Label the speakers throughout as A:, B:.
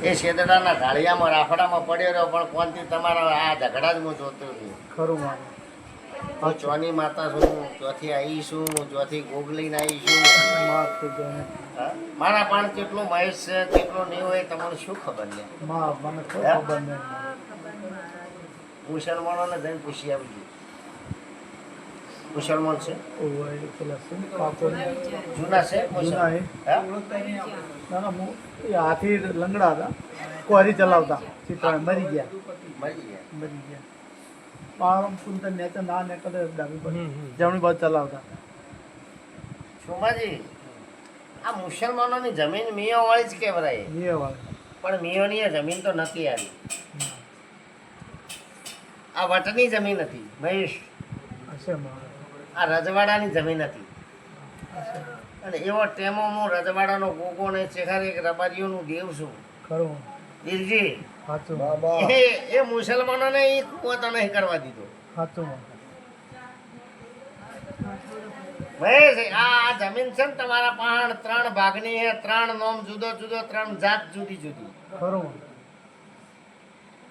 A: એ શેતડાના ઢાળિયામાં રાફડામાં પડ્યો રહ્યો પણ કોનથી તમારા આ ઝઘડા જ હું જોતો છું
B: ખરું મારે.
A: હું ચોની માતા છું ચોથી આવી છું ચોથી ગોગલીને આવી છું. હા? મારા પણ કેટલું મહેશ છે કેટલું નહીં હોય તમને શું ખબર
B: છે?
A: હે? મુસલમાનોને જઈને પૂછી આવજો મુસલમાન છે. જૂના છે
B: જૂના એ? ના ના એ હાથી લંગડા હતા. કોરી ચલાવતા. ચિત્રા મરી ગયા.
A: મરી ગયા.
B: મરી ગયા. પારમ કુંતર નેચર ના ને ડાબી પર જમણી બાજુ ચલાવતા.
A: સોમાજી આ મુસલમાનોની જમીન મિયાવાળી જ કહેવાય.
B: એ
A: પણ મિયોની જમીન તો નથી આવી આ વટની જમીન હતી મહેશ.
B: હશે મારે.
A: આ રજવાડાની જમીન હતી. અને એવો ટેમો હું રજવાડાનો ગોગો ને ચેખાર એક રબારીઓનું દેવ છું.
B: ખરું.
A: દિલજી
B: સાચું
A: એ એ મુસલમાનોને એ પોતા નહીં કરવા દીધો.
B: સાચું
A: આ આ જમીન છે ને તમારા પણ ત્રણ ભાગની છે. ત્રણ નોમ જુદો જુદો ત્રણ જાત જુદી જુદી.
B: ખરું.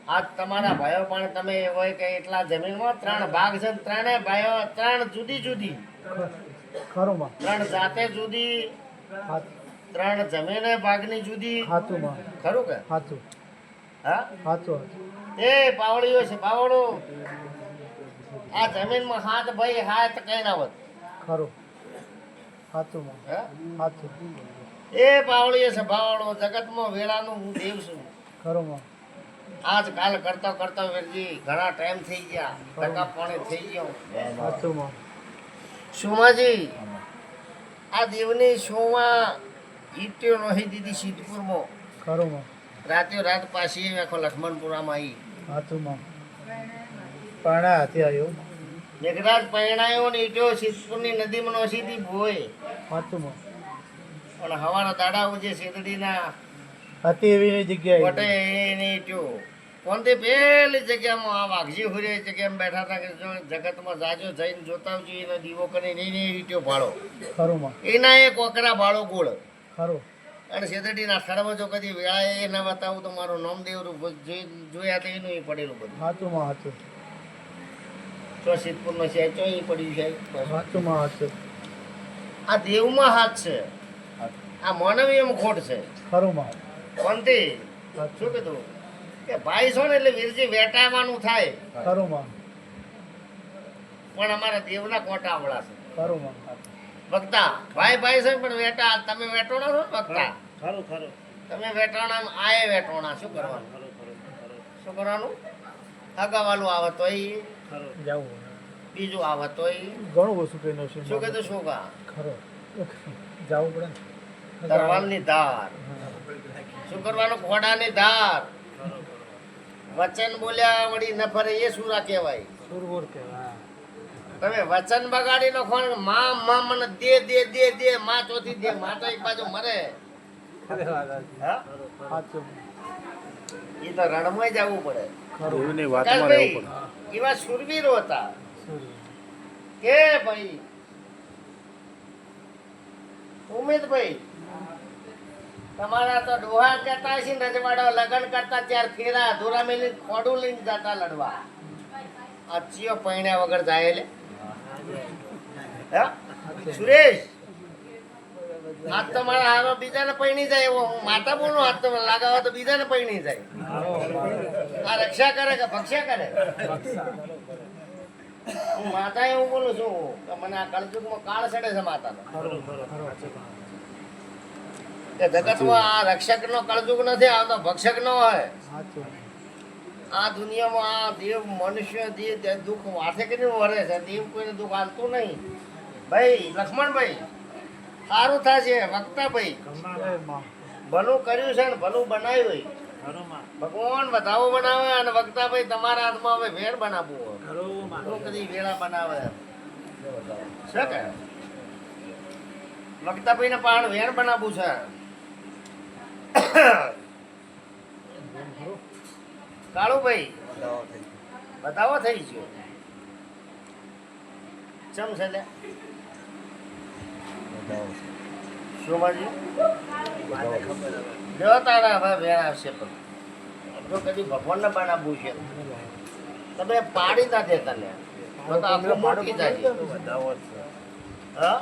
A: આજ તમારા ભાઈઓ પણ તમે હોય કે એટલા જમીનમાં ત્રણ ભાગ છે ને ત્રણેય ભાઈઓ ત્રણ જુદી જુદી. ત્રણ જાતે જુદી ત્રણ જમીને ભાગની જુદી. ખરું કે? હા? એ પાવડીઓ છે પાવડો આ જમીનમાં હાથ ભાઈ હાથ કઈ ના વધ
B: ખરું.
A: એ પાવડીઓ છે પાવડો જગતમાં વેળાનું હું દેવ છું.
B: ખરું
A: આજ કાલ કરતા કરતા વીરજી ઘણા ટાઈમ થઈ ગયા ટકા પાણી થઈ ગયો. સુમાજી આ દેવની શોમાં ઈટ્યો નહીં દીધી સિદ્ધપુરમાં.
B: ખરું
A: રાતે રાત પાછી આખો લક્ષ્મણપુરામાં આવી
B: સાચું માં પાણા હાથે આવ્યો.
A: મેઘરાજ પહેણાયો ને ઈટ્યો સિદ્ધપુરની નદીમાં નોસીથી ભોય.
B: સાચું માં
A: પણ હવાના દાડા ઉજે શેતડીના
B: હતી એવી જગ્યાએ
A: વટે એને ઈટ્યો. કોનથી પેલી જગ્યામાં આ વાઘજી હુરે જગ્યામાં બેઠા હતા કે જો જગતમાં જાજો જઈને જોતા આવજો એનો દીવો કરીને નહીં નહીં ભાળો.
B: ખરું માં.
A: એના એ કોકરા ભાડો ગોળ.
B: ખરું.
A: અને શેતડીના સ્થળમાં જો કદી વેળા એ ના બતાવું તો મારું નામદેવ જોયા તો એનું એ પડેલું બધું.
B: સાચું માં સાચું
A: ચો સિદ્ધપુરનો છે ચો એ પડ્યું છે.
B: સાચું માં સાચું
A: આ દેવમાં હાથ છે. આ માનવી એમ ખોટ છે.
B: ખરું માં.
A: કોનથી શું કીધું? કે ભાઈ છો ને એટલે વીરજી વેટાવાનું થાય.
B: ખરું માં
A: પણ અમારા દેવના કોટા આવડા છે.
B: ખરું માં
A: વક્તા ભાઈ ભાઈ છે પણ વેટા તમે વેટોણા છો ને વક્તા?
C: ખરું ખરું
A: તમે વેટાણા આએ વેટોણા શું કરવાનું?
C: ખરું ખરું ખરું.
A: શું કરવાનું? અગાવાલું આવે તો
C: ખરું.
B: જવું
A: બીજું આવે તોય
B: ઘણું વસ્તુ કઈ નશે
A: શું કહેતો શું કા?
B: ખરો. જવું પડે ને.
A: તરવાલની ધાર. શું કરવાનું? ઘોડાની ધાર. વચન બોલ્યા વળી ન ફરે એ સુરા કહેવાય.
B: સુરગોર કહેવાય.
A: તમે વચન બગાડી નો ખોણમાં માં મને દે દે દે દે માં ચોથી દે માં તો એક બાજુ મરે. એ તો રણમાં જવું પડે. એવા સુરવીરો હતા. કે ભાઈ? ઉમેદભાઈ તમારા તો ડોહા કરતા છે રજવાડો લગ્ન કરતા ત્યાર ફેરા અધૂરા મેલી ખોડું લઈને જતા લડવા. અચ્છીઓ પૈણ્યા વગર જાય લે. સુરેશ, હાથ તો મારા હારો બીજાને પૈણી જાય એવો. હું માતા બોલું, હાથ તો લાગાવા તો બીજાને પૈણી જાય. આ રક્ષા કરે કે ભક્ષા કરે? હું માતા એવું બોલું છું કે મને આ કળજુગમાં કાળ સડે છે માતાનો કે જગતમાં આ રક્ષકનો કળજુગ નથી આવતો ભક્ષક નો હોય. આ દુનિયામાં આ દેવ મનુષ્ય જે દુઃખ વાથે કરીને વરે છે દેવ કોઈને દુઃખ હાલતું નહીં. ભાઈ લક્ષ્મણભાઈ સારું થશે વક્તા ભાઈ ભલું કર્યું છે ને ભલું બનાવ્યું. ભગવાન વધાવો બનાવે અને વક્તા ભાઈ તમારા હાથમાં હવે વેર બનાવવું હોય. કદી વેળા બનાવે. છે કે વક્તાભાઈ ને પાણ વેણ બનાવવું છે. કાળુભાઈ બતાવો થઈ ગયો. ચમ છે લે. શોમાજી જો તારા હવે વેણ આવશે પણ. જો કદી ભગવાનને બનાવવું છે. તમે પાડી ના દેતા તને તો તો આખું મોટી જાય. હા?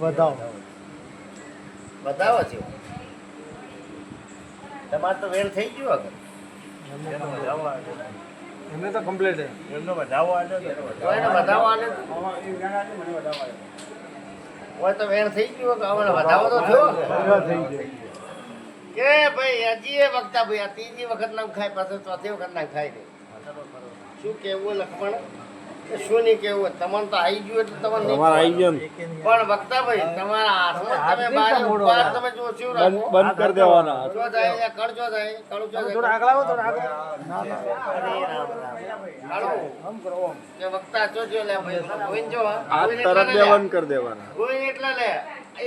B: વધાવો
A: બતાવો છો. તમારે તો વેલ થઈ ગયું આગળ.
B: એમને તો કમ્પ્લીટ
A: તો એને વધાવો આલે હોય તો? વેણ થઈ ગયો કે હવે વધાવો તો થયો
B: થઈ ગયો.
A: કે ભાઈ હજી એ વખત ભાઈ આ ત્રીજી વખત નામ ખાય પાછું ચોથી વખત નામ ખાય. શું કેવું લખમણ શું નહીં કેવું તમને તો આવી ગયું એટલે તમને
C: તમારે આવી ગયું
A: પણ વક્તા ભાઈ તમારા હાથમાં તમે બાર બાર તમે જો શું રાખો?
C: બંધ કરી દેવાના.
A: જો જાય અહીંયા જાય જો જાય.
B: થોડા આગળ આવો થોડા આગળ. ના
A: અરે રામ રામ. હાલો. કે વક્તા જોજો લે ભાઈ જો
C: આ તરત
A: એટલા લે.
C: કરી દેવાના.
A: ગોવિંદ એટલે લે.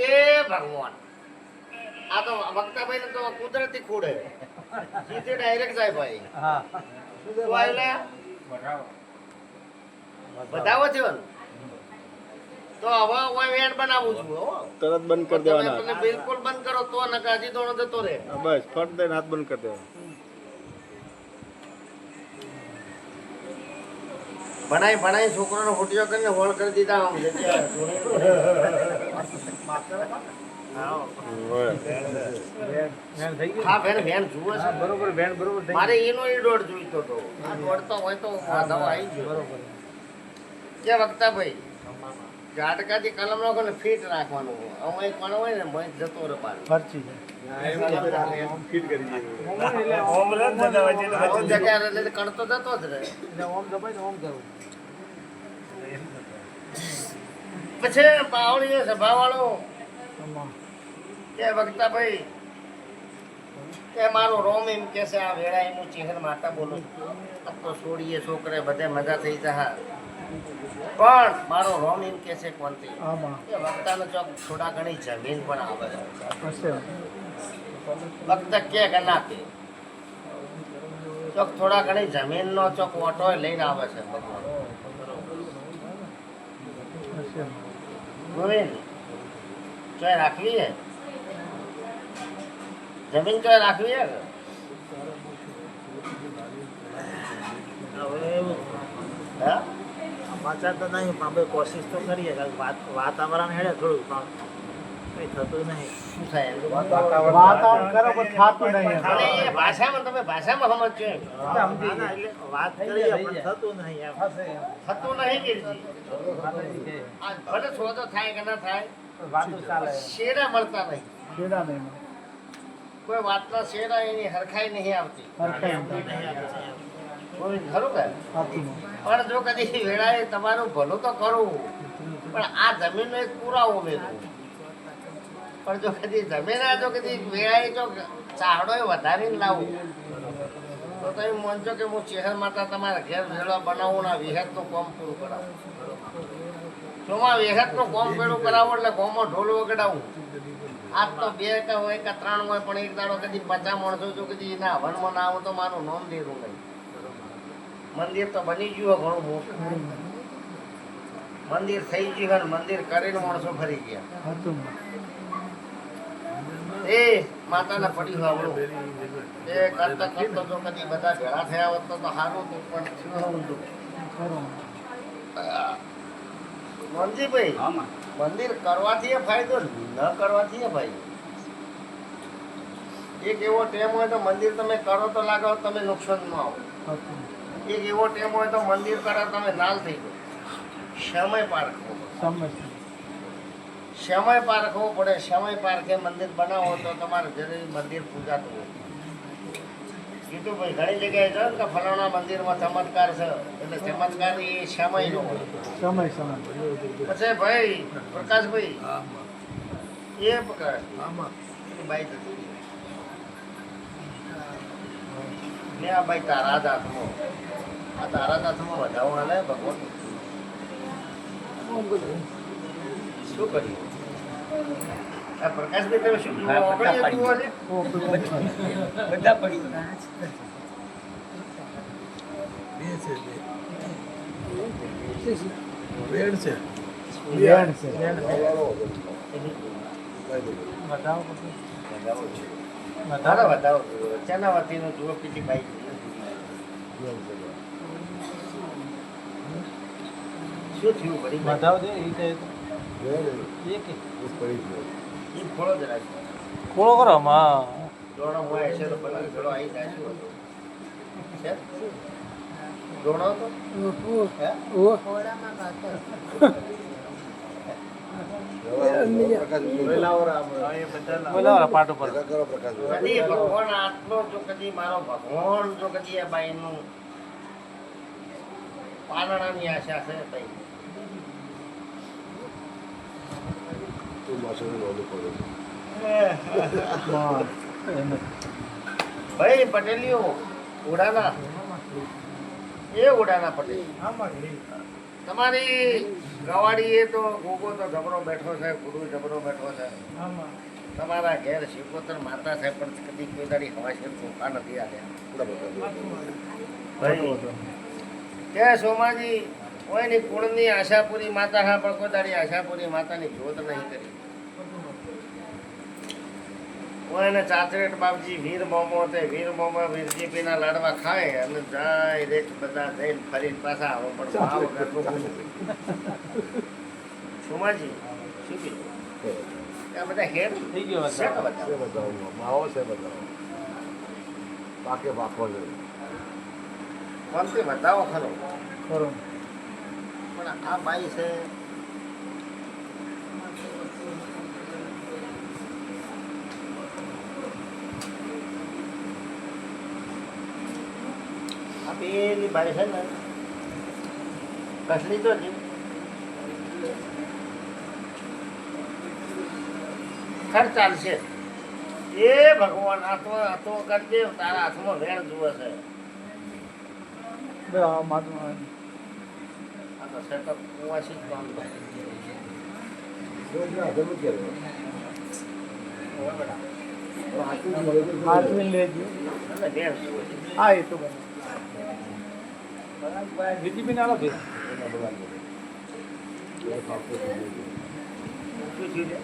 A: એ ભગવાન. આ તો વક્તા ભાઈ તો કુદરતી ખૂડે સીધે ડાયરેક્ટ જાય ભાઈ.
B: હા.
A: શું લે લે. બતાવો છો? તો હવે હું વેણ બનાવું છું હો.
C: તરત બંધ કરી દેવાના.
A: તમે બિલકુલ બંધ કરો તો નકાજી દોણો જતો રહે.
C: બસ ફટ દઈને હાથ બંધ કરી દેવાનો.
A: ભણાય ભણાય છોકરાનો ફૂટિયો કરીને હોળ કરી દીધા આમ જગ્યા
C: હોય.
B: વેણ થઈ ગયું
A: હા બેન બેન જુઓ છે
B: બરોબર બેન બરોબર
A: મારે એનો એ દોડ જોઈતો હતો. આ દોડતો હોય તો વાંધો આવી ગયો.
B: બરોબર.
A: કે વક્તા ભાઈ ઝાટકાથી કલમ નાખો ને ફીટ રાખવાનું અમે પણ હોય ને મય જતો રહે બહાર
B: ફરચી
A: આવું જગ્યા એટલે કણતો જતો જ રહે.
B: એટલે ઓમ દબાઈ ને ઓમ કરવું
A: પછી બાવળીઓ સભાવાળો
B: આમાં.
A: કે વક્તા ભાઈ કે મારો રોમ એમ કે છે આ વેળા એનું ચિહન માતા બોલું. આ તો છોડીએ છોકરે બધે મજા થઈ જા પણ મારો રોમ એમ કે છે કોનથી કે વક્તાનો ચોક થોડા ઘણી જમીન પણ આવે છે. વક્ત કે કે ના કે. ચોક થોડા ઘણી જમીનનો ચોક ઓટો લઈને આવે છે ભગવાન. ચોય રાખવી હે? જમીન ચોય રાખવી હે? હા?
D: સમાચાર તો નહીં પણ આપણે કોશિશ તો કરીએ. વાત વાતાવરણ હેડે થોડું પણ કઈ થતું નહીં.
A: શું થાય? એનું?
B: વાતાવરણ કરે પણ થાતું નહીં
A: અને એ ભાષામાં તમે ભાષામાં
D: સમજો વાત કરીએ પણ થતું નહીં એમ.
A: થતું નહીં ભલે સોદો થાય કે ના થાય
B: વાતો ચાલે.
A: શેરા મળતા નહીં.
B: છેડા નહીં
A: કોઈ વાતના શેરા એની હરખાઈ નહીં આવતી.
B: હરખાઈ
A: કોઈ ખરું કે? પણ જો કદી વેળાએ તમારું ભલું તો કરવું પણ આ જમીનનો એક પુરાવો મેળવું પણ જો કદી જમીન જો કદી વેળાએ જો ચાહડો વધારીને લાવું તો તમે માનજો કે હું ચેહર માતા તમારા ઘેર વેળા બનાવું ના વિહતનું કોમ પૂરું કરાવું. શોમાં વિહતનું કોમ પૂરું કરાવું એટલે કોમો ઢોલ વગડાવું. આજ તો બે કે હોય કે ત્રણ હોય પણ એક દાડો કદી પચાસ માણસો જો કદી એના હવનમાં ના આવું તો મારું નોંધ દેવું નહીં. મંદિર તો બની ગયું ઘણું મોટું. મંદિર થઈ ગયું મંદિર કરીને માણસો ફરી ગયા. એ માતાના પડી વાવડું એ કરતા કરતા જો કદી બધા ભેળા થયા હોત તો તો સારું હતું પણ થયું
B: ખરું.
A: મંદિર કરવાથી એ ફાયદો ન? કરવાથી એ ભાઈ એક એવો ટેમ હોય તો મંદિર તમે કરો તો લાગો તમે નુકસાનમાં આવો. એક એવો ટેમ હોય તો મંદિર કરો તમે નાલ થઈ ગયો સમય પારખવો
B: સમજ
A: સમય પારખવો પડે. સમય પારખે મંદિર બનાવો તો તમારે જરૂરી મંદિર પૂજાતું હોય. કીધું ભાઈ ઘણી જગ્યાએ જો ને કે ફલાણા મંદિરમાં ચમત્કાર છે. એટલે ચમત્કાર એ સમયનો હોય.
B: સમય સમય
A: પછી ભાઈ પ્રકાશભાઈ એ પ્રકાશ. એની બાઈ જતી રહી. લે. આ ભાઈ તારા જ હાથમાં. આ તારા જ હાથમાં વધાવો હાલે ભગવાન શું કર્યું પ્રકાશભાઈ તમે શું છે
E: બધા પડી
B: બેન છે
D: પછી.
A: વધાવો છે.
D: બતાવો.
A: વધાવો ચેના વતીનું જુઓ પીટી ભાઈ શું થયું? વળી
D: બતાવો દે એ કહે તો. એ કે. ખોળો કરો માં
A: દોણો હોય છે તો પેલા ઘડો આવી જાય શું છે? દોણો તો હે?
D: બોલાવો પાટો પર
A: ભગવાન આટલો જો કદી મારો ભગવાન જો કદી આ બાઈનું પારણાની આશા છે ભાઈ.
B: બસ. એમ જ.
A: ભાઈ પટેલીઓ ઉડાના. એ ઉડાના પટેલ. તમારી ગવાડી એ તો ગોગો તો જબરો બેઠો છે ગુરુ જબરો બેઠો છે. તમારા ઘેર શિવકોતર માતા છે પણ કદી કોઈ દાડી હવા છે ચોખા નથી આવ્યા કે સોમાજી કોઈની કુળની આશાપુરી માતા હા પણ કોઈ દાડી આશાપુરી માતાની જોત નહીં કરી. કોઈને ચાચરેટ બાપજી વીર મોમો તે વીર મોમો વીરજીપીના લાડવા ખાય અને જાય રેટ બધા જઈને ફરીને પાછા આવો. પણ ભાવ બોલું. શું કીધું? આ બધા હેર
D: થઈ ગયો
A: છે
D: માવો
A: છે બધા. કોણથી બતાવો ખરો.
B: ખરો.
A: પણ આ બાઈ છે પેલી ભાઈ છે ને કસલી તો છે ખર ચાલશે એ ભગવાન આ તો આ તો કરજે તારા હાથમાં વેણ જુએ છે
B: આ
A: આ તો સેટઅપ કુવાસી જ કામ.
B: હાથવી લેજો. હા એ તો બરાબર.
D: બીજી બી નાલો ભેજ.
A: શું છે?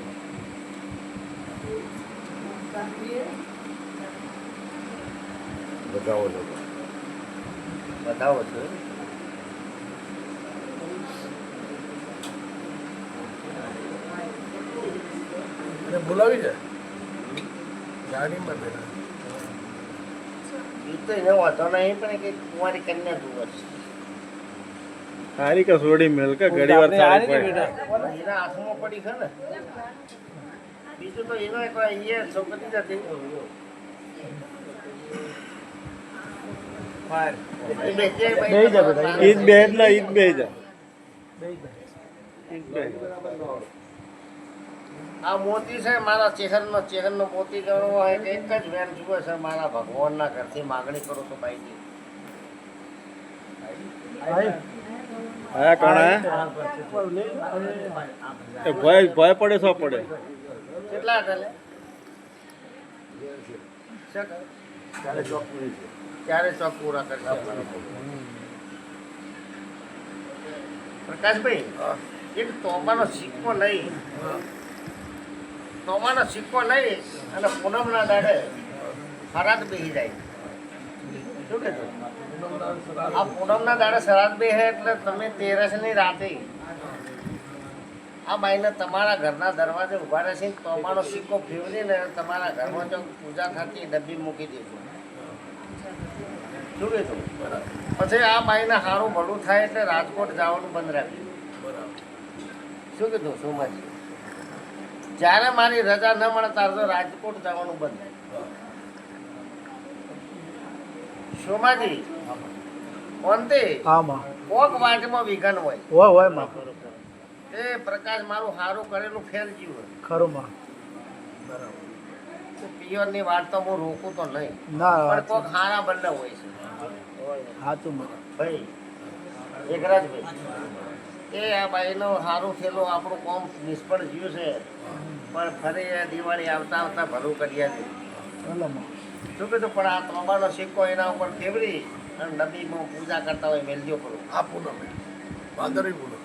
A: બતાવો
C: બોલાવી છે ગાડીમાં બેઠા
A: ઈ તો એને વાંધો નહીં પણ કે કુંવારી કન્યા જુએ છે.
C: સારી કે સોડી મેલ કે ઘડી વાર
D: બેટા.
A: અને એના હાથમાં પડી છે ને. બીજું તો એનો એક અહીંયા છોકરી નથી
B: બે જ
C: જા બે એટલે ઈદ બે જ.
B: બે. જાય.
A: આ મોતી છે મારા ચેહરનો ચેહરનો મોતી કરવો હોય કે એક જ વેન જુએ છે મારા ભગવાનના ઘરથી માગણી કરો તો
C: ભાઈજી એ ભય ભય પડે પડે.
A: કેટલા ચાલે ત્યારે ચોક પૂરા કરશે. પ્રકાશભાઈ એક તોમાનો સિક્કો લઈ તોમાનો સિક્કો લઈ અને પૂનમના દાડે ફરાદ બેસી જાય. શું કીધું આ પૂનમના દાડે શરાદ બેસે એટલે તમે તેરસની રાતે આ બાઈને તમારા ઘરના દરવાજે ઊભા રહેશે તોમાનો સિક્કો ફેરવીને તમારા ઘરમાં જો પૂજા થતી ડબ્બી મૂકી દેજો. શું કીધું પછી આ બાઈને સારું ભલું થાય એટલે રાજકોટ જવાનું બંધ રાખ્યું શું કીધું સોમાજી? જ્યારે મારી રજા ન મળે ત્યારે તો રાજકોટ જવાનું બંધ સોમાજી કોનતે કોક વાટમાં વિઘન હોય.
B: હોય હોયમાં.
A: એ પ્રકાશ મારું સારું કરેલું ફેલ ગયું હોય.
B: ખરું માં.
A: પિયરની વાત તો હું રોકું તો નહીં. પણ કોક હારા બંને હોય છે.
B: સાચું એકરાજ
A: ભાઈ એ આ બાઈનો સારું થયેલો આપણું કોમ નિષ્ફળ ગયું છે. પણ ફરી એ દિવાળી આવતા આવતા ભલું કર્યા છે. શું કીધું? પણ આ તોબાનો સિક્કો એના ઉપર ફેવરી અને નદીમાં પૂજા કરતા હોય મેલજો કરું
C: આ પૂનમ. વાંદરી પૂનમ.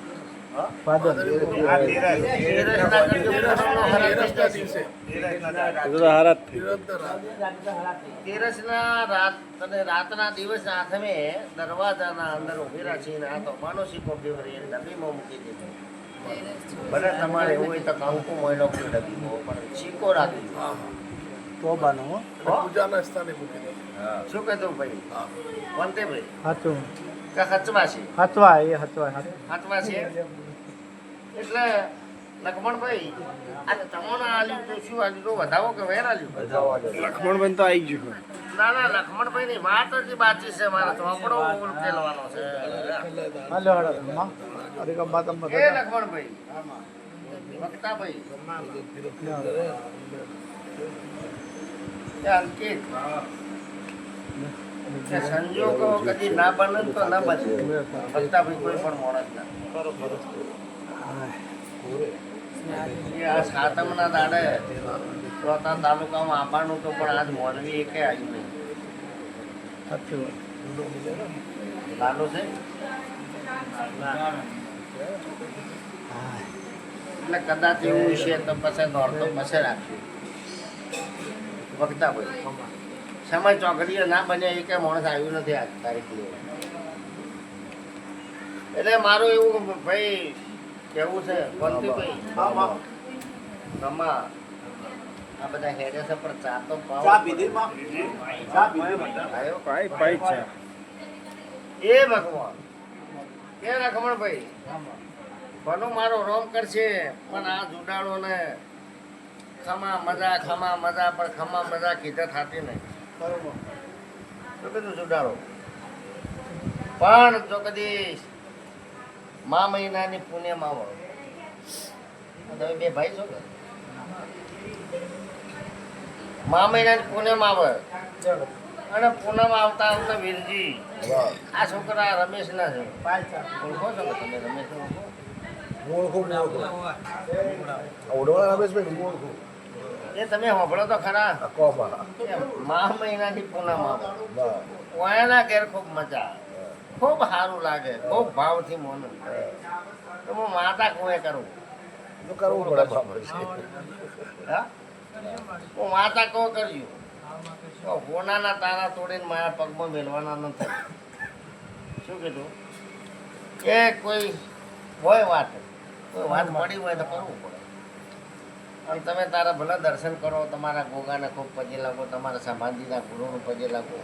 A: તેરસના રાત અને રાતના દિવસ આથમે દરવાજાના અંદર ઊભી રાખીને આ તો માનસિકો ડબ્બીમાં મૂકી દીધો. ભલે તમારે એવું હોય તો કંકુ મહિનો ડબ્બીમાં પણ ચીકો રાખી
B: તોબાનું?
E: પૂજાના સ્થાને મૂકી દે.
A: શું કહેતું ભાઈ? વંતે ભાઈ?
B: સાચું
A: કે હચવા છે?
B: હચવા એ હચવા
A: હાથમાં છે? એટલે લખમણભાઈ આ તમને આલ્યું તો શું આલ્યું તો વધાવો કે વેર આલ્યું?
C: લક્ષ્મણબેન તો આવી ગયું
A: ના ના લક્ષ્મણભાઈ ની વાત જ બાકી છે મારે. ચોપડો ઉકેલવાનો છે.
B: અરે
A: એ વક્તાભાઈ. એ કે સંજોગો કદી ના બને તો ના બને. વક્તાભાઈ કોઈ પણ માણસ ના આ સાતમના દાડે ચોથા તાલુકામાં આવવાનું તો પણ આજ મોરવી એકે આવ્યું નહીં
B: સાચું
A: લાલો છે? એટલે કદાચ એવું છે તો પછી દોડતો પછી રાખશું વખતા ભાઈ સમય ચોકડીઓ ના બને એ કે માણસ આવ્યું નથી આજ તારીખ એટલે મારું એવું ભાઈ કેવું છે? આ બધા હેડે છે પણ ચા તો પાવ. આવ્યો
C: પાઈ પાઈ છે
A: એ ભગવાન. કે લખમણભાઈ ભલો મારો રોમ કરશે પણ આ જુડાળો ને ખમા મજા ખમા મજા પણ ખમા મજા કીધા થતી નહીં. તો કીધું જુડાળો પણ જો કદી મા મહિનાની પુણ્યમાં આવો તમે બે ભાઈ છો કે? મા મહિનાની પુણ્યમાં આવે અને પૂનમ આવતા આવતા વીરજી. આ છોકરા રમેશ ના છે. ઓળખો છો ને તમે રમેશ એ તમે સાંભળો તો ખરા. કે મા મહિનાની પૂનમ આવે ઓયાના ઘેર ખૂબ મજા ખૂબ સારું લાગે ખૂબ ભાવથી મોનું. તો હું માતા કુએ કરું. હા? હું માતા કહો કર્યું તો હોનાના તારા તોડીને મારા પગમાં મેળવાના નથી. શું કીધું? કે કોઈ હોય વાત કોઈ વાત મળી હોય તો કરવું પડે. અને તમે તારા ભલે દર્શન કરો તમારા ગોગાને ખૂબ પજે લાગો તમારા સંભાજીના ગુરુનું પજે લાગો.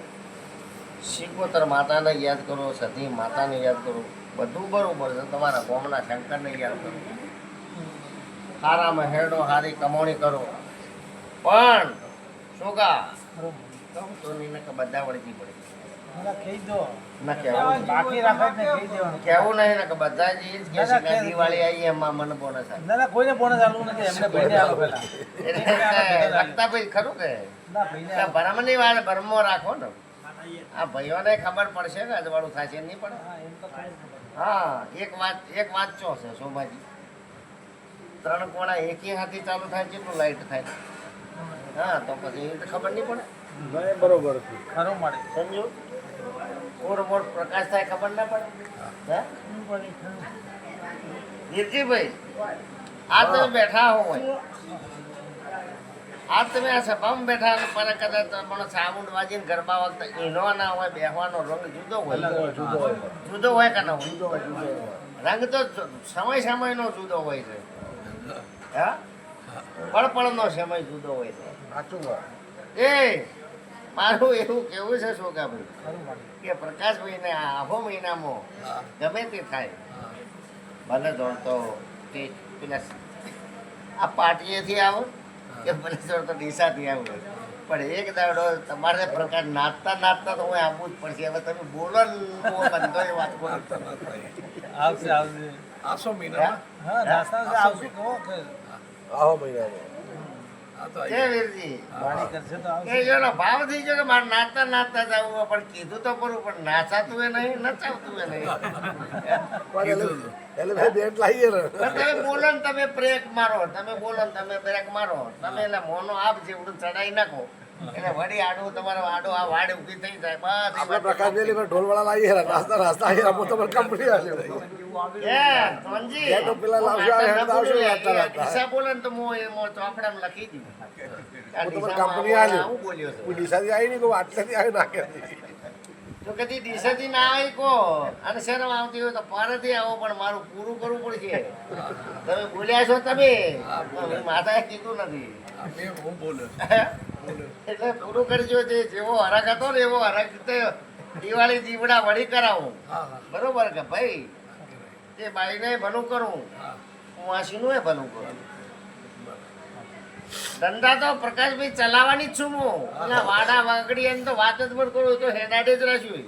A: શીખોતર માતાને યાદ કરો સતી માતાને યાદ કરો બધું બરોબર છે તમારા ગોમના શંકરને યાદ કરો સારામાં હેડો સારી કમાણી કરો પણ શોગા કહું તો નહીં બધા વળગી પડે કેવું નહીં ને કે બધા જ દિવાળી આવી એમાં મને બોનસ
D: કોઈને બોનસ આલવું નથી એમને
A: ભાઈ ખરું કે
D: ના
A: ની વાત ભરમો રાખો ને આ ભાઈઓને ખબર પડશે ને અજવાળું થશે નહીં પડે?
D: હા તો
A: એક વાત એક વાત ચો છે શોભાજી. ત્રણ કોણા એકી હાથી ચાલુ થાય કેટલું લાઈટ થાય? હા તો પછી એ ખબર નહીં પડે.
C: બરોબર
D: ખરું મળે.
A: સમજો? કોર મોર પ્રકાશ થાય ખબર ના પડે? હે. આ તમે બેઠા હોય. આ તમે આ સભામાં બેઠા અને પર કદાચ પણ સાઉન્ડ વાજીને ગરબા વખતે ઈનો ના હોય બેહવાનો રંગ જુદો હોય. જુદો હોય. કે ના હોય? રંગ તો સમય સમયનો જુદો હોય છે. હા? પળ પળનો સમય જુદો હોય છે. એ મારું એવું કેવું છે શોકાભાઈ કે પ્રકાશભાઈને આખો મહિનામાં ગમે તે થાય. ભલે દોડતો તે પેલા આ પાટીએથી આવો. કે ભલે તો દિશાથી આવ્યો પણ એક દાડો તમારે પ્રકાર નાચતા નાચતા તો હું આપવું જ પડશે. હવે તમે બોલો ને બંધો એ વાત બોલો.
D: આવશે આવશે.
E: આવશો
A: મહિના
D: હા નાસ્તા આવશે કહો આવો
A: એ ભાવ થઈ ગયો કે મારે નાચતા નાચતા જવું પણ કીધું તો ખરું પણ નાચાતું એ નહીં નચાવતું એ નહીં. તમે બોલો ને તમે બ્રેક મારો તમે બોલો ને તમે બ્રેક મારો. તમે એટલે મોનો આપ જેવડું ચડાઈ નાખો. એટલે વળી આડું તમારો આડો આ વાડ ઊભી થઈ જાય બસ
E: આપણે પ્રકાશ ઢોલવાળા લાવીએ નાસ્તા નાસ્તા અહીંયા તો કંપની હશે
A: એ, ધનજી,
F: એ તો પેલા લાવજો, આ હેડ
A: આવશે બોલું
F: લાવજો, હિસાબ
A: એ મો બોલે ને તો હું એમાં ચોપડામાં લખી દીધું
F: હું કંપની
A: આવું હું બોલ્યો.
F: હું ડીસાથી આવી નહીં તો આટલેથી આવી નાખે
A: તો કદી દિશાથી ના આવી કો અને શરમ આવતી હોય તો પરથી આવો પણ મારું પૂરું કરવું પડશે. તમે બોલ્યા છો તમે? માતાએ કીધું નથી.
F: હું બોલે
A: એટલે પૂરું કરજો જે જેવો હરક હતો ને એવો હરક તે દિવાળી દીવડા વળી કરાવું. બરોબર કે ભાઈ? તે બાઈને ભલું કરું. હું. આશીનું એ ભલું કરું. ધંધા તો પ્રકાશભાઈ ચલાવવાની જ છું હું. એટલે વાડા વાગડી એમ તો વાત જ પણ કરું તો હેડાડે જ રાખ્યું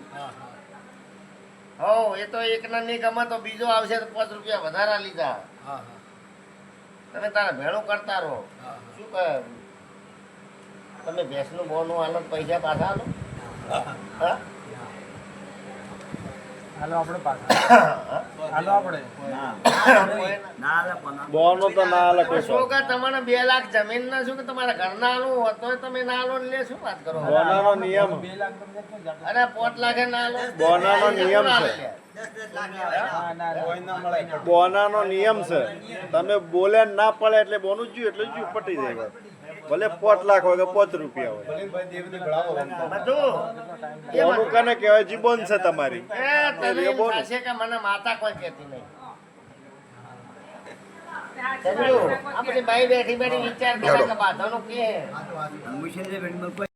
F: હા
A: એ તો એક ના નહીં ગમે તો બીજો આવશે તો પાંચ રૂપિયા વધારા લીધા તમે તારા ભેણું કરતા રહો. શું કહે? તમે ભેંસનું બોનું હાલત પૈસા પાછા આલો. હા?
B: હાલો આપણે પાછા. હાલો આપણે.
D: ના લે
C: બોનો તો ના હાલે કોઈ
A: શું કે તમારે બે લાખ જમીન ના શું કે તમારા ઘરના આલું હોત તોય તમે ના ને લે શું વાત કરો?
C: બોનાનો નિયમ.
B: બે લાખ તમને
A: અરે લાખે ના આલો
C: બોનાનો નિયમ છે.
B: ના, ના, ના.
C: બોનાનો નિયમ છે. તમે બોલે ના પડે એટલે બોનું જ જ્યું એટલે જ પટી જાય. ભલે પાંચ લાખ હોય કે પોત રૂપિયા હોય.
A: બધું
C: કને કહેવાય જીબોન છે તમારી.
A: મને માતા કોઈ કહેતી નહીં? આપણી બાઈ બેઠી બેઠી વિચાર કરે કે બાધાનું કે?
E: મુશ્કેલી